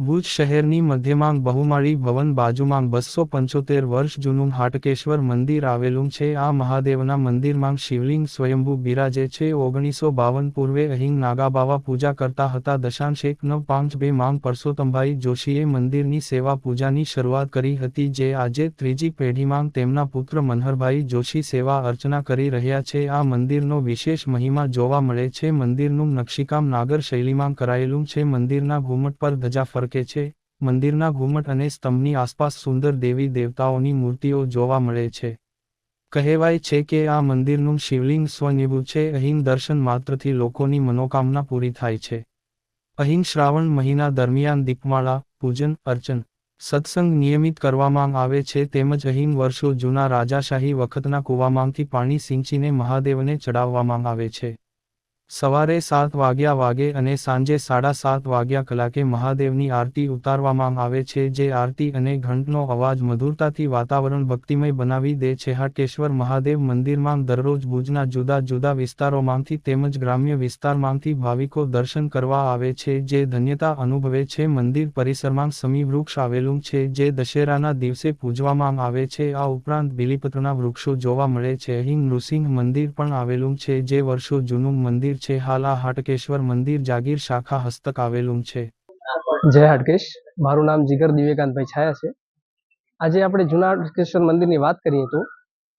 ભુજ શહેરની મધ્યમાં બહુમાળી ભવન બાજુમાં બસો પંચોતેર વર્ષ જૂનું હાટકેશ્વર મંદિર આવેલું છે. આ મહાદેવના મંદિરમાં શિવલિંગ સ્વયંભૂ બિરાજે છે. ઓગણીસો બાવન પૂર્વે અહીં નાગાબાવા પૂજા કરતા હતા. દશાંશ એક નવ પાંચ બે માંગ પરસોત્તમભાઈ જોશીએ મંદિરની સેવા પૂજાની શરૂઆત કરી હતી, જે આજે ત્રીજી પેઢીમાં તેમના પુત્ર મનહરભાઈ જોશી સેવા અર્ચના કરી રહ્યા છે. આ મંદિરનો વિશેષ મહિમા જોવા મળે છે. મંદિરનું નકશીકામ નાગર શૈલીમાં કરાયેલું છે. મંદિરના ઘુમટ પર ધજા ફરકે છે. મંદિરના ઘુમટ અને સ્તંભની આસપાસ સુંદર દેવી દેવતાઓની મૂર્તિઓ જોવા મળે છે. કહેવાય છે કે આ મંદિરનું શિવલિંગ સ્વનિભુ છે. અહીં દર્શન માત્રથી લોકોની મનોકામના પૂરી થાય છે. અહીં શ્રાવણ મહિના દરમિયાન દીપમાળા, પૂજન, અર્ચન, સત્સંગ નિયમિત કરવામાં આવે છે. તેમજ અહીં વર્ષો જૂના રાજાશાહી વખતના કૂવામાંથી પાણી સિંચીને મહાદેવને ચડાવવામાં આવે છે. સવારે સાત વાગ્યા વાગે અને સાંજે સાડા સાત વાગ્યા કલાકે મહાદેવની આરતી ઉતારવામાં આવે છે, જે આરતી અને ઘંટનો અવાજ મધુરતાથી વાતાવરણ ભક્તિમય બનાવી દે છે. હાટેશ્વર મહાદેવ મંદિરમાં દરરોજ ભુજના જુદા જુદા વિસ્તારોમાંથી તેમજ ગ્રામ્ય વિસ્તારમાંથી ભાવિકો દર્શન કરવા આવે છે, જે ધન્યતા અનુભવે છે. મંદિર પરિસરમાં સમી વૃક્ષ આવેલું છે, જે દશેરાના દિવસે પૂજવામાં આવે છે. આ ઉપરાંત બિલીપત્રના વૃક્ષો જોવા મળે છે. અહીં નૃસિંહ મંદિર પણ આવેલું છે, જે વર્ષો જૂનું મંદિર છે. હાલ હાટકેશ્વર મંદિર જાગીર શાખા હસ્તક આવેલું છે. જય હાટકેશ. મારું નામ જીગર દિવ્યકાંતભાઈ છાયા છે. આજે આપણે જૂના હાટકેશ્વર મંદિરની વાત કરીએ તો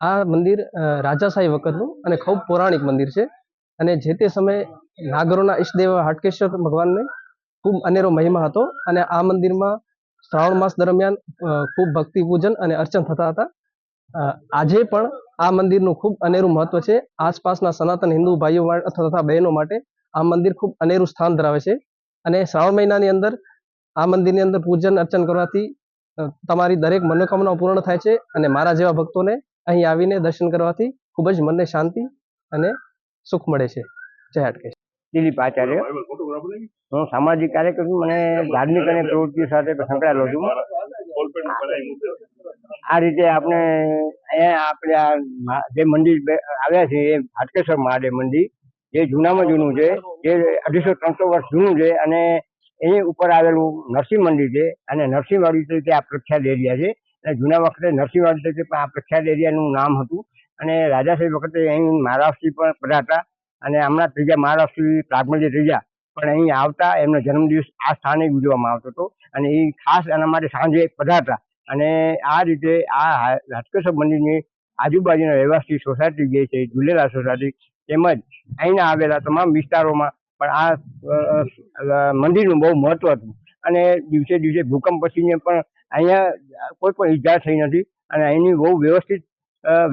આ મંદિર રાજાશાહી વખતનું અને ખૂબ પૌરાણિક મંદિર છે. અને જે તે સમયે નાગરોના ઈષ્ટદેવ હાટકેશ્વર ભગવાનને ખૂબ અનેરો મહિમા હતો અને આ મંદિરમાં શ્રાવણ માસ દરમિયાન ખૂબ ભક્તિ પૂજન અને અર્ચન થતા હતા. આજે પણ આ મંદિરનું ખૂબ અનેરું મહત્વ છે. આસપાસના સનાતન હિન્દુ ભાઈઓ તથા બહેનો માટે આ મંદિર ખૂબ અનેરું સ્થાન ધરાવે છે. અને શ્રાવણ મહિનાની અંદર આ મંદિરની અંદર પૂજન અર્ચન કરવાથી તમારી દરેક મનોકામનાઓ પૂર્ણ થાય છે અને મારા જેવા ભક્તોને અહીં આવીને દર્શન કરવાથી ખૂબ જ મનને શાંતિ અને સુખ મળે છે. જય હાટકેશ. દિલીપ આચાર્ય. હું સામાજિક કાર્યક્રમ મને ધાર્મિક અને પ્રવૃત્તિઓ સાથે સંકળાયેલો છું. આ રીતે આપણે અહીંયા આપણે આ જે મંદિર આવ્યા છે એ હાટકેશ્વર મહાદેવ મંદિર, જે જૂનામાં જૂનું છે, જે અઢીસો ત્રણસો વર્ષ જૂનું છે અને એની ઉપર આવેલું નરસિંહ મંદિર છે અને નરસિંહવાડી તરીકે આ પ્રખ્યાત એરિયા છે. અને જૂના વખતે નરસિંહવાડી તરીકે પણ આ પ્રખ્યાત એરિયાનું નામ હતું. અને રાજાશાહી વખતે અહીં મહારાષ્ટ્રી પણ પધારતા અને હમણાં ત્રીજા મહારાષ્ટ્રી પ્રાગમજી ત્રીજા પણ અહીં આવતા એમનો જન્મદિવસ આ સ્થાને ઉજવવામાં આવતો હતો. અને એ ખાસ એના માટે સાંજે પધારતા. અને આ રીતે આ હાટકેશ્વર મંદિરની આજુબાજુના રહેવાસી સોસાયટી જે છે, ઝુલેલા સોસાયટી તેમજ અહીંના આવેલા તમામ વિસ્તારોમાં પણ આ મંદિરનું બહુ મહત્વ હતું. અને દિવસે દિવસે ભૂકંપ પછીને પણ અહીંયા કોઈ પણ ઈજા થઈ નથી અને અહીંની બહુ વ્યવસ્થિત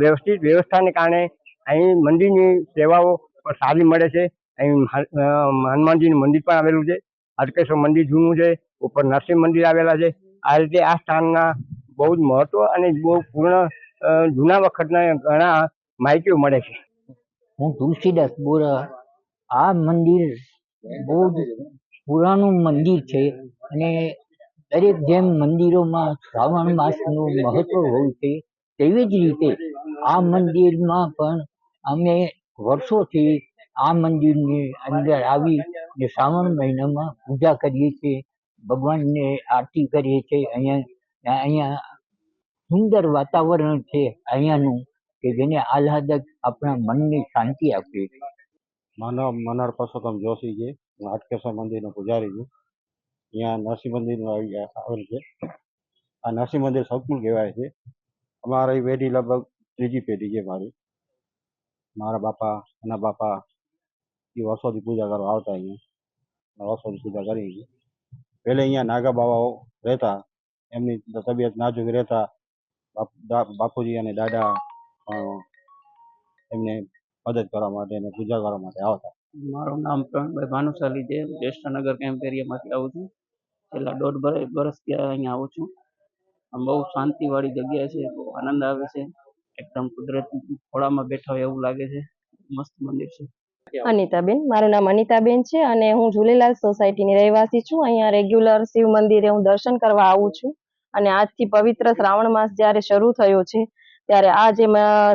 વ્યવસ્થિત વ્યવસ્થાને કારણે અહીં મંદિરની સેવાઓ પણ સારી મળે છે. અહીં હનુમાનજીનું મંદિર પણ આવેલું છે. હાટકેશ્વર મંદિર જૂનું છે. ઉપર નરસિંહ મંદિર આવેલા છે. આ રીતે આ સ્થાનના બહુ જ મહત્વ અને બહુ પૂર્ણ જૂના વખતના ઘણા માહિતીઓ મળે છે. હું તુલસીદાસ બોરા. આ મંદિર બહુ જ પુરાણું મંદિર છે અને દરેક જેમ મંદિરોમાં શ્રાવણ માસનું મહત્વ હોય છે, તેવી જ રીતે આ મંદિરમાં પણ અમે વર્ષોથી આ મંદિરની અંદર આવી શ્રાવણ મહિનામાં પૂજા કરીએ છીએ. ભગવાનને આરતી કરીએ છીએ. અહીંયા અહીંયા સુંદર વાતાવરણ છે અહીંયાનું કે જેને આહલાદક આપણા મનને શાંતિ આપે છે. માનવ મનોહર પરસોત્તમ જોશી છે હું હાટકેશ્વર મંદિરનો પૂજારી છું. અહીંયા નરસિંહ મંદિરનું આવી આવેલ છે. આ નરસિંહ મંદિર સૌકુલ કહેવાય છે. અમારી પેઢી લગભગ ત્રીજી પેઢી છે મારી. મારા બાપા એના બાપા એ વર્ષોથી પૂજા કરવા આવતા અહીંયા. વર્ષોથી પૂજા કરી પહેલે અહીંયા નાગા બાવાઓ રહેતા, એમની તબિયત નાજુક રહેતા બાપુજી અને દાદા એમને મદદ કરવા માટે અને પૂજા કરવા માટે આવતા. મારું નામ પ્રવીણભાઈ ભાનુશાલી છે. જ્યેષ્ઠનગર કેમ્પ એરિયામાંથી આવું છું. છેલ્લા દોઢ બર- વર્ષથી અહીંયા આવું છું. આમ બહુ શાંતિવાળી જગ્યા છે, બહુ આનંદ આવે છે. એકદમ કુદરતી ખોળામાં બેઠા હોય એવું લાગે છે. મસ્ત મંદિર છે. અનિતાબેન, મારું નામ અનિતાબેન છે અને હું ઝૂલેલાલ સોસાયટીની રહેવાસી છું. અહીંયા રેગ્યુલર શિવ મંદિરે હું દર્શન કરવા આવું છું અને આજથી પવિત્ર શ્રાવણ માસ જ્યારે શરૂ થયો છે, ત્યારે આ જે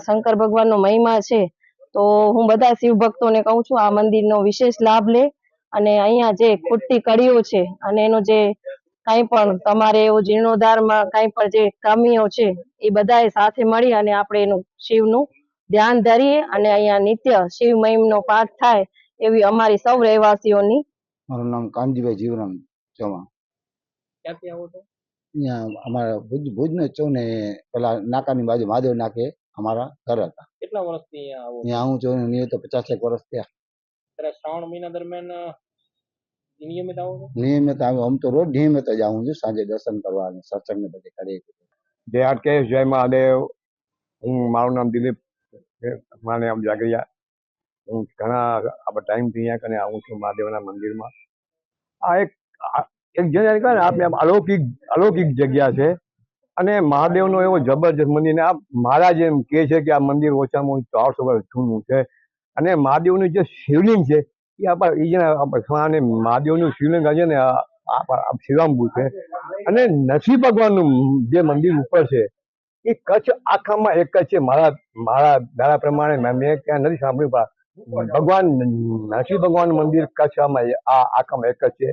શંકર ભગવાનનો મહિમા છે, તો હું બધા શિવ ભક્તોને કહું છું આ મંદિરનો વિશેષ લાભ લે અને અહીંયા જે ખૂટતી કડીઓ છે અને એનો જે કાંઈ પણ તમારે એવો જીર્ણોદ્ધારમાં કાંઈ પણ જે કમીઓ છે, એ બધાએ સાથે મળી અને આપણે એનું શિવનું ધ્યાન ધરીએ અને અહીંયા નિત્ય શિવ મહિમ નો પાઠ થાય એવી અમારી સૌ રહેવાસીઓની મારું નામ કાનજીભાઈ જીવરામ ચૌહાણ. ક્યાંથી આવો છો? અહીંયા અમારા ભુજ ભુજનો પેલા નાકાની બાજુ મહાદેવ નાકે અમારા ઘર હતા. કેટલા વર્ષથી અહીંયા આવો ત્યાં હું છું નિયત તો પચાસેક વર્ષ થયા. ત્યારે શ્રાવણ મહિના દરમિયાન નિયમિત આવો છો? નિયમિત આવ્યો આમ તો રોજ નિયમિત જ આવું છું સાંજે દર્શન કરવા અને સત્સંગ ને બધે કરીએ. જય હાટકેશ જય મહાદેવ. હું મારું નામ દિલીપ માને આમ જાગરિયા, હું ઘણા આપણે ટાઈમથી અહીંયા કને આવું છું મહાદેવના મંદિરમાં. આ એક એક જગ્યા કહે ને આપણે અલૌકિક અલૌકિક જગ્યા છે. અને મહાદેવનો એવો જબરજસ્ત મંદિર આ મહારાજ એમ કહે છે કે આ મંદિર ઓછામાં ઓછું ચારસો વર્ષ જૂનું છે. અને મહાદેવનું જે શિવલિંગ છે, એ આપણા, એ જે આપણે અને મહાદેવનું શિવલિંગ છે ને આ શિવાંબુ છે. અને નરસિંહ ભગવાનનું જે મંદિર ઉપર છે એ કચ્છ આખામાં એક જ છે. મારા મારા દાડા પ્રમાણે મેં ક્યાં નથી સાંભળ્યું, પણ ભગવાન નરસિંહ ભગવાન મંદિર કચ્છમાં આ આખામાં એક જ છે.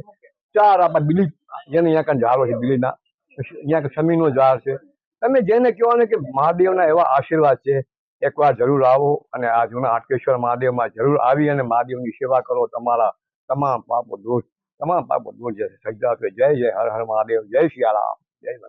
ચાર આપણા દિલીપ જેને અહીંયા કાંઈ ઝાડો છે દિલ્હીના, અહીંયા શમીનો ઝાડ છે. તમે જેને કહેવાનું કે મહાદેવના એવા આશીર્વાદ છે, એકવાર જરૂર આવો અને આ જૂના હાટકેશ્વર મહાદેવમાં જરૂર આવી અને મહાદેવની સેવા કરો. તમારા તમામ પાપો દૂર, તમામ પાપો દૂર જય જય, હર હર મહાદેવ, જય સિયારામ જય